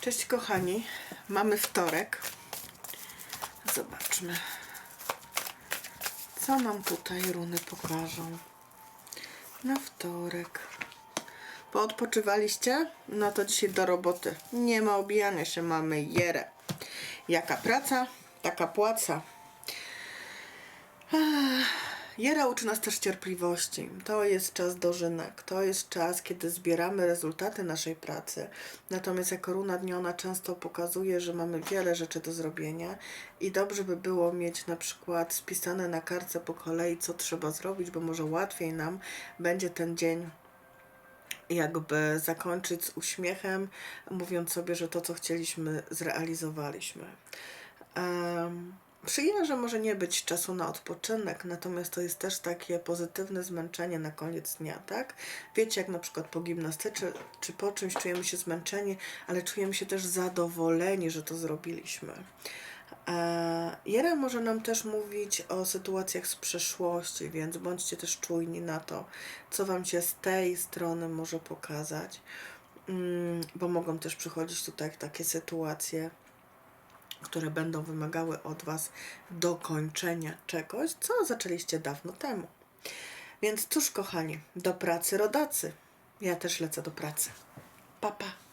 Cześć kochani, mamy wtorek. Zobaczmy, co nam tutaj runy pokażą. Na wtorek. Poodpoczywaliście? No to dzisiaj do roboty. Nie ma obijania się, mamy jerę. Jaka praca, taka płaca. Jera uczy nas też cierpliwości. To jest czas dożynek. To jest czas, kiedy zbieramy rezultaty naszej pracy. Natomiast jako runa dniona często pokazuje, że mamy wiele rzeczy do zrobienia i dobrze by było mieć na przykład spisane na kartce po kolei, co trzeba zrobić, bo może łatwiej nam będzie ten dzień jakby zakończyć z uśmiechem, mówiąc sobie, że to, co chcieliśmy, zrealizowaliśmy. Um, przy Jerze może nie być czasu na odpoczynek, natomiast to jest też takie pozytywne zmęczenie na koniec dnia, tak? Wiecie, jak na przykład po gimnastyce czy po czymś czujemy się zmęczeni, ale czujemy się też zadowoleni, że to zrobiliśmy. E, Jera może nam też mówić o sytuacjach z przeszłości, więc bądźcie też czujni na to, co Wam się z tej strony może pokazać, Mm, bo mogą też przychodzić tutaj takie sytuacje, które będą wymagały od Was dokończenia czegoś, co zaczęliście dawno temu. Więc cóż, kochani, do pracy rodacy. Ja też lecę do pracy. Pa, pa.